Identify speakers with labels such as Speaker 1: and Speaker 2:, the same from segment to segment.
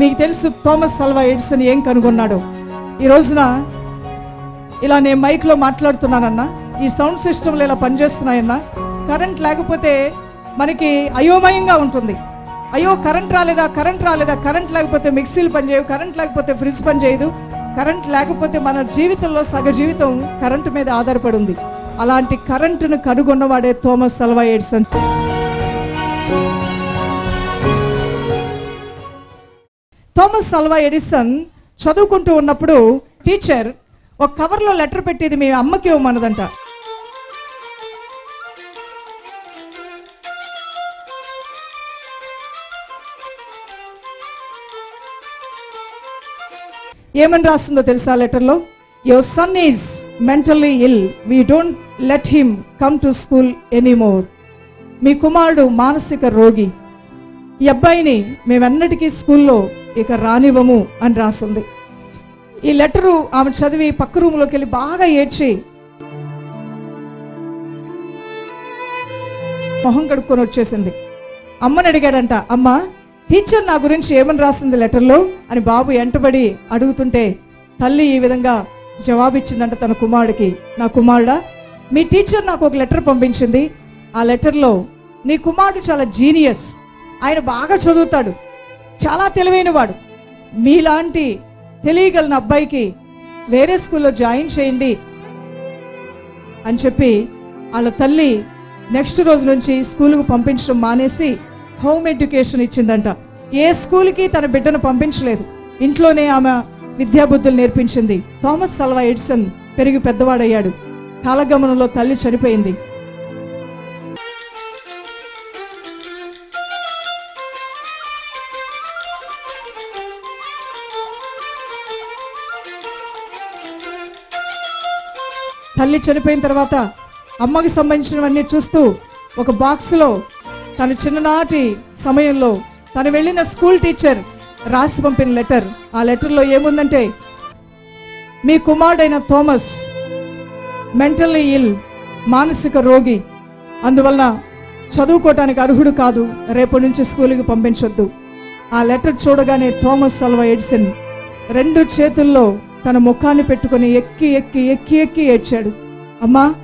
Speaker 1: మీకు తెలుసు Thomas Alva Edison ఏం కనుగొన్నాడు? ఈ రోజున ఇలా నేను మైక్లో మాట్లాడుతున్నానన్నా ఈ సౌండ్ సిస్టమ్లు ఇలా పనిచేస్తున్నాయన్నా కరెంట్ లేకపోతే మనకి అయోమయంగా ఉంటుంది. అయ్యో కరెంట్ రాలేదా కరెంట్ రాలేదా కరెంట్ లేకపోతే మిక్సీలు పనిచేయవు కరెంట్ లేకపోతే ఫ్రిడ్జ్ పనిచేయదు కరెంట్ లేకపోతే మన జీవితంలో సగ జీవితం కరెంటు మీద ఆధారపడి ఉంది అలాంటి కరెంటును కనుగొన్నవాడే Thomas Alva Edison Thomas Alva Edison చదువుకుంటూ ఉన్నప్పుడు టీచర్ ఒక కవర్లో లెటర్ పెట్టేది మీ అమ్మకి ఇవ్వమన్నదంట. ఏమని రాస్తుందో తెలుసా లెటర్లో your son is mentally ill we don't let him come to school anymore మీ కుమారుడు మానసిక రోగి. ఈ అబ్బాయిని మేమెన్నటికీ స్కూల్లో ఇక రానివ్వము అని రాసింది. ఈ లెటరు ఆమె చదివి పక్క రూమ్లోకి వెళ్ళి బాగా ఏడ్చి మొహం కడుక్కొని వచ్చేసింది. అమ్మని అడిగాడంట అమ్మ టీచర్ నా గురించి ఏమని రాసింది లెటర్లో? అని బాబు ఎంటబడి అడుగుతుంటే తల్లి ఈ విధంగా జవాబిచ్చిందంట తన కుమారుడికి. నా కుమారుడా మీ టీచర్ నాకు ఒక లెటర్ పంపించింది. ఆ లెటర్లో నీ కుమారుడు చాలా జీనియస్ ఆయన బాగా చదువుతాడు. చాలా తెలివైనవాడు. మీలాంటి తెలియగలిగిన అబ్బాయికి వేరే స్కూల్లో జాయిన్ చేయండి అని చెప్పి వాళ్ళ తల్లి నెక్స్ట్ రోజు నుంచి స్కూల్కు పంపించడం మానేసి హోమ్ ఎడ్యుకేషన్ ఇచ్చిందంట. ఏ స్కూల్కి తన బిడ్డను పంపించలేదు. ఇంట్లోనే ఆమె విద్యాబుద్ధులు నేర్పించింది. థామస్ సల్వా ఎడిసన్ పెరిగి పెద్దవాడయ్యాడు. కాలగమనంలో తల్లి చనిపోయింది. తల్లి చనిపోయిన తర్వాత అమ్మకి సంబంధించినవన్నీ చూస్తూ ఒక బాక్స్లో తన చిన్ననాటి సమయంలో తను వెళ్ళిన స్కూల్ టీచర్ రాసి పంపిన లెటర్. ఆ లెటర్లో ఏముందంటే మీ కుమారుడైన థోమస్ మెంటల్లీ ఇల్ మానసిక రోగి. అందువలన చదువుకోవటానికి అర్హుడు కాదు. రేపటి నుంచి స్కూల్కి పంపించొద్దు. ఆ లెటర్ చూడగానే థోమస్ అల్వా ఎడిసన్ రెండు చేతుల్లో తన ముఖాన్ని పెట్టుకొని ఎక్కి ఎక్కి ఎక్కి ఎక్కి ఏడ్చాడు. అమ్మా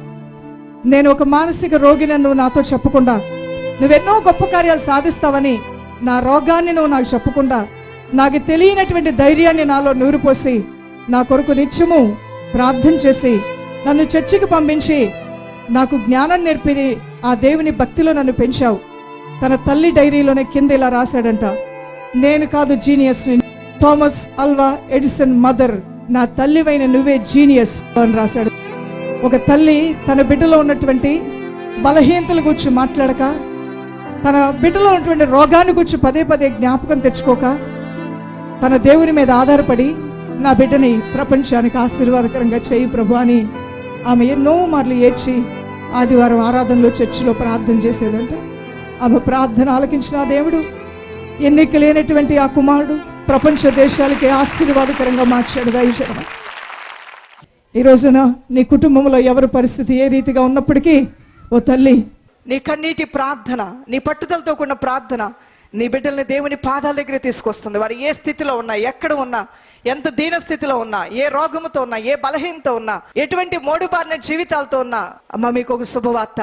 Speaker 1: నేను ఒక మానసిక రోగిని నువ్వు నాతో చెప్పకుండా నువ్వెన్నో గొప్ప కార్యాలు సాధిస్తావని నా రోగాన్ని నువ్వు నాకు చెప్పకుండా నాకు తెలియనటువంటి ధైర్యాన్ని నాలో నూరిపోసి నా కొరకు నిత్యము ప్రార్థన చేసి నన్ను చర్చికి పంపించి నాకు జ్ఞానం నేర్పి ఆ దేవుని భక్తిలో నన్ను పెంచావు. తన తల్లి డైరీలోనే కింద ఇలా రాశాడంట నేను కాదు genius Thomas Alva Edison mother నా తల్లివైన నువ్వే జీనియస్ అని రాశాడు. ఒక తల్లి తన బిడ్డలో ఉన్నటువంటి బలహీనతల గురించి మాట్లాడక తన బిడ్డలో ఉన్నటువంటి రోగాన్ని గురించి పదే పదే జ్ఞాపకం తెచ్చుకోక తన దేవుని మీద ఆధారపడి నా బిడ్డని ప్రపంచానికి ఆశీర్వాదకరంగా చేయి ప్రభు అని ఆమె ఎన్నో మార్లు ఏడ్చి ఆదివారం ఆరాధనలో చర్చిలో ప్రార్థన చేసేదంట. ఆమె ప్రార్థన ఆలకించిన దేవుడు ఎన్నిక లేనటువంటి ఆ కుమారుడు ప్రపంచ దేశాలకి ఆశీర్వాదకరంగా మార్చాడు దయచేయడం. ఈ రోజున నీ కుటుంబంలో ఎవరి పరిస్థితి ఏ రీతిగా ఉన్నప్పటికీ ఓ తల్లి నీ కన్నీటి ప్రార్థన నీ పట్టుదలతో కూడిన ప్రార్థన నీ బిడ్డల్ని దేవుని పాదాల దగ్గర తీసుకొస్తుంది. వారు ఏ స్థితిలో ఉన్నా ఎక్కడ ఉన్నా ఎంత దీన స్థితిలో ఉన్నా ఏ రోగముతో ఉన్నా ఏ బలహీనతో ఉన్నా ఎటువంటి మోడుబారిన జీవితాలతో ఉన్నా అమ్మ మీకు ఒక శుభవార్త.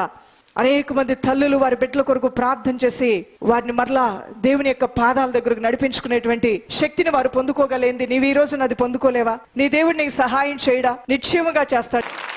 Speaker 1: అనేక మంది తల్లులు వారి బిడ్డల కొరకు ప్రార్థన చేసి వారిని మరలా దేవుని యొక్క పాదాల దగ్గరకు నడిపించుకునేటువంటి శక్తిని వారు పొందుకోగలేంది. నీవు ఈ రోజున అది పొందుకోలేవా? నీ దేవుడు నీకు సహాయం చేయడా? నిశ్చయముగా చేస్తాడు.